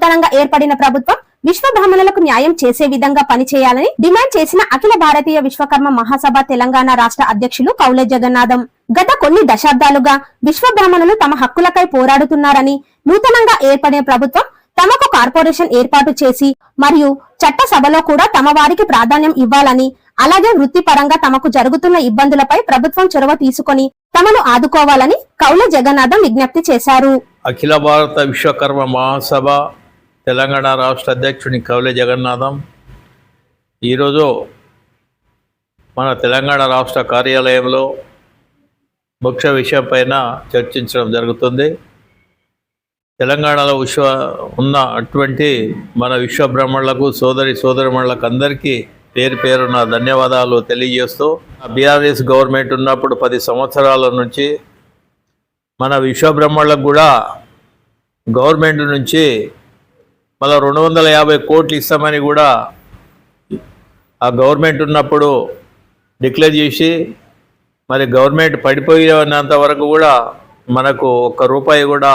నూతనంగా ఏర్పడిన ప్రభుత్వం విశ్వ బ్రాహ్మణులకు న్యాయం చేసే విధంగా పనిచేయాలని డిమాండ్ చేసిన అఖిల భారతీయ విశ్వకర్మ మహాసభ తెలంగాణ రాష్ట్ర అధ్యక్షులు కౌలే జగన్నాథం. గత కొన్ని దశాబ్దాలుగా విశ్వ బ్రాహ్మణులు తమ హక్కులకై పోరాడుతున్నారని నూతనంగా ఏర్పడిన ప్రభుత్వం తమకు కార్పొరేషన్ ఏర్పాటు చేసి మరియు చట్ట సభలో కూడా తమ వారికి ప్రాధాన్యం ఇవ్వాలని అలాగే వృత్తిపరంగా తమకు జరుగుతున్న ఇబ్బందులపై ప్రభుత్వం చొరవ తీసుకొని తమను ఆదుకోవాలని కౌల జగన్నాథం విజ్ఞప్తి చేశారు. అఖిల భారత విశ్వకర్మ మహాసభ తెలంగాణ రాష్ట్ర అధ్యక్షుని కవలే జగన్నాథం. ఈరోజు మన తెలంగాణ రాష్ట్ర కార్యాలయంలో ముఖ్య విషయం పైన చర్చించడం జరుగుతుంది. తెలంగాణలో విశ్వ ఉన్న అటువంటి మన విశ్వ బ్రహ్మణులకు సోదరి సోదరిమణులకు అందరికీ పేరు పేరున ధన్యవాదాలు తెలియజేస్తూ బీఆర్ఎస్ గవర్నమెంట్ ఉన్నప్పుడు పది సంవత్సరాల నుంచి మన విశ్వబ్రహ్మణులకు కూడా గవర్నమెంట్ నుంచి మళ్ళీ రెండు వందల యాభై కోట్లు ఇస్తామని కూడా ఆ గవర్నమెంట్ ఉన్నప్పుడు డిక్లేర్ చేసి మరి గవర్నమెంట్ పడిపోయినంత వరకు కూడా మనకు ఒక్క రూపాయి కూడా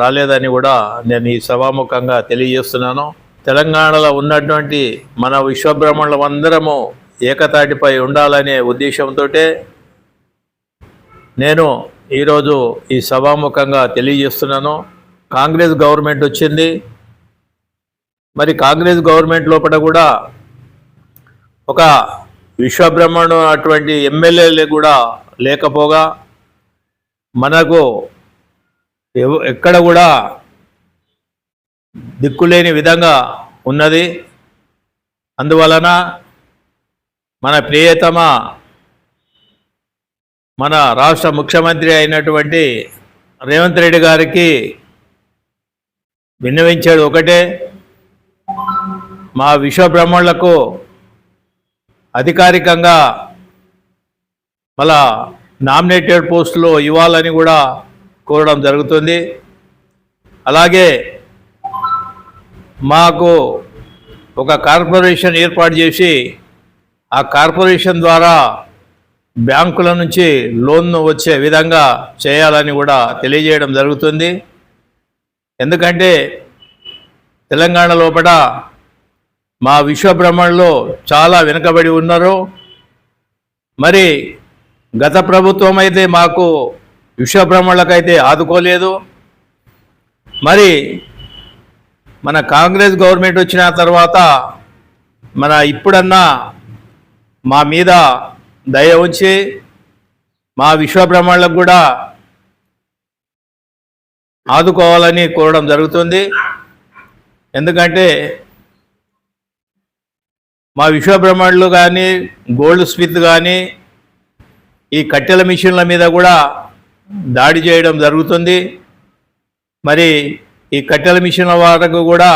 రాలేదని కూడా నేను ఈ సభాముఖంగా తెలియజేస్తున్నాను. తెలంగాణలో ఉన్నటువంటి మన విశ్వబ్రహ్మణులం అందరము ఏకతాటిపై ఉండాలనే ఉద్దేశంతో నేను ఈరోజు ఈ సభాముఖంగా తెలియజేస్తున్నాను. కాంగ్రెస్ గవర్నమెంట్ వచ్చింది. మరి కాంగ్రెస్ గవర్నమెంట్ లోపల కూడా ఒక విశ్వబ్రహ్మాండం అటువంటి ఎమ్మెల్యేలు కూడా లేకపోగా మనకు ఎవ- ఎక్కడ కూడా దిక్కులేని విధంగా ఉన్నది. అందువలన మన ప్రియతమ మన రాష్ట్ర ముఖ్యమంత్రి అయినటువంటి రేవంత్ రెడ్డి గారికి విన్నవించాడు ఒకటే. మా విశ్వబ్రహ్మణులకు అధికారికంగా మళ్ళా నామినేటెడ్ పోస్టులో ఇవ్వాలని కూడా కోరడం జరుగుతుంది. అలాగే మాకు ఒక కార్పొరేషన్ ఏర్పాటు చేసి ఆ కార్పొరేషన్ ద్వారా బ్యాంకుల నుంచి లోన్ వచ్చే విధంగా చేయాలని కూడా తెలియజేయడం జరుగుతుంది. ఎందుకంటే తెలంగాణ లోపల మా విశ్వబ్రహ్మణులు చాలా వెనుకబడి ఉన్నారు. మరి గత ప్రభుత్వం అయితే మాకు విశ్వబ్రహ్మణులకైతే ఆదుకోలేదు. మరి మన కాంగ్రెస్ గవర్నమెంట్ వచ్చిన తర్వాత మన ఇప్పుడన్నా మా మీద దయ ఉంచి మా విశ్వబ్రహ్మణులకు కూడా ఆదుకోవాలని కోరడం జరుగుతుంది. ఎందుకంటే మా విశ్వబ్రహ్మణులు కానీ గోల్డ్ స్మిత్ కానీ ఈ కట్టెల మిషన్ల మీద కూడా దాడి చేయడం జరుగుతుంది. మరి ఈ కట్టెల మిషన్ల వారికి కూడా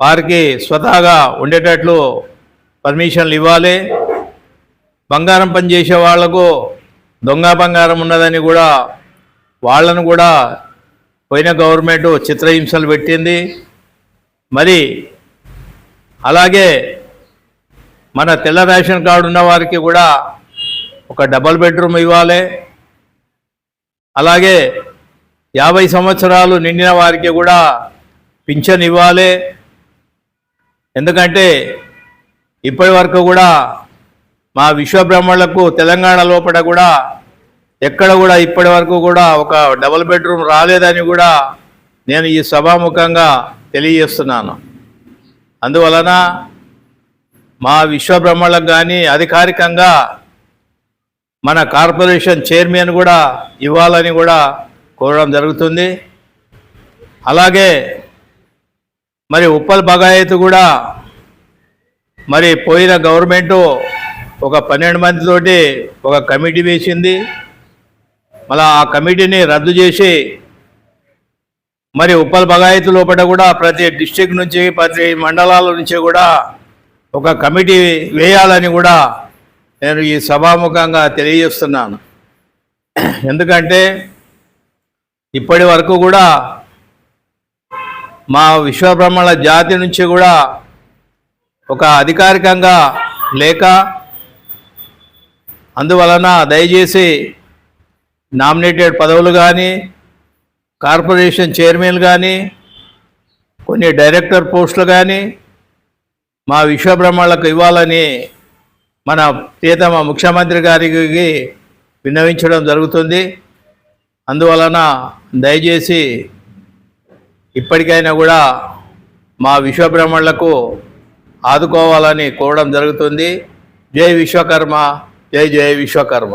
వారికి స్వతహాగా ఉండేటట్లు పర్మిషన్లు ఇవ్వాలి. బంగారం పనిచేసే వాళ్ళకు దొంగ బంగారం ఉన్నదని కూడా వాళ్ళను కూడా పోయిన గవర్నమెంట్ చిత్రహింసలు పెట్టింది. మరి అలాగే మన తెల్ల రేషన్ కార్డు ఉన్న వారికి కూడా ఒక డబల్ బెడ్రూమ్ ఇవ్వాలి. అలాగే యాభై సంవత్సరాలు నిండిన వారికి కూడా పింఛన్ ఇవ్వాలి. ఎందుకంటే ఇప్పటి వరకు కూడా మా విశ్వబ్రహ్మణులకు తెలంగాణ లోపల కూడా ఎక్కడ కూడా ఇప్పటి వరకు కూడా ఒక డబుల్ బెడ్రూమ్ రాలేదని కూడా నేను ఈ సభాముఖంగా తెలియజేస్తున్నాను. అందువలన మా విశ్వబ్రహ్మణులకు కానీ అధికారికంగా మన కార్పొరేషన్ చైర్మన్ కూడా ఇవ్వాలని కూడా కోరడం జరుగుతుంది. అలాగే మరి ఉప్పల్ బగాయత్ కూడా మరి పోయిన గవర్నమెంటు ఒక పన్నెండు మందితోటి ఒక కమిటీ వేసింది. మళ్ళీ ఆ కమిటీని రద్దు చేసి మరి ఉప్పల్ బగాయత్ లోపల కూడా ప్రతి డిస్టిక్ నుంచి ప్రతి మండలాల నుంచి కూడా ఒక కమిటీ వేయాలని కూడా నేను ఈ సభాముఖంగా తెలియజేస్తున్నాను. ఎందుకంటే ఇప్పటి వరకు కూడా మా విశ్వబ్రహ్మణుల జాతి నుంచి కూడా ఒక అధికారికంగా లేక అందువలన దయచేసి నామినేటెడ్ పదవులు కానీ కార్పొరేషన్ చైర్మన్ కానీ కొన్ని డైరెక్టర్ పోస్టులు కానీ మా విశ్వబ్రహ్మణులకు ఇవ్వాలని మన ప్రియతమ ముఖ్యమంత్రి గారికి విన్నవించడం జరుగుతుంది. అందువలన దయచేసి ఇప్పటికైనా కూడా మా విశ్వబ్రహ్మణులకు ఆదుకోవాలని కోరడం జరుగుతుంది. జై విశ్వకర్మ జై జై విశ్వకర్మ.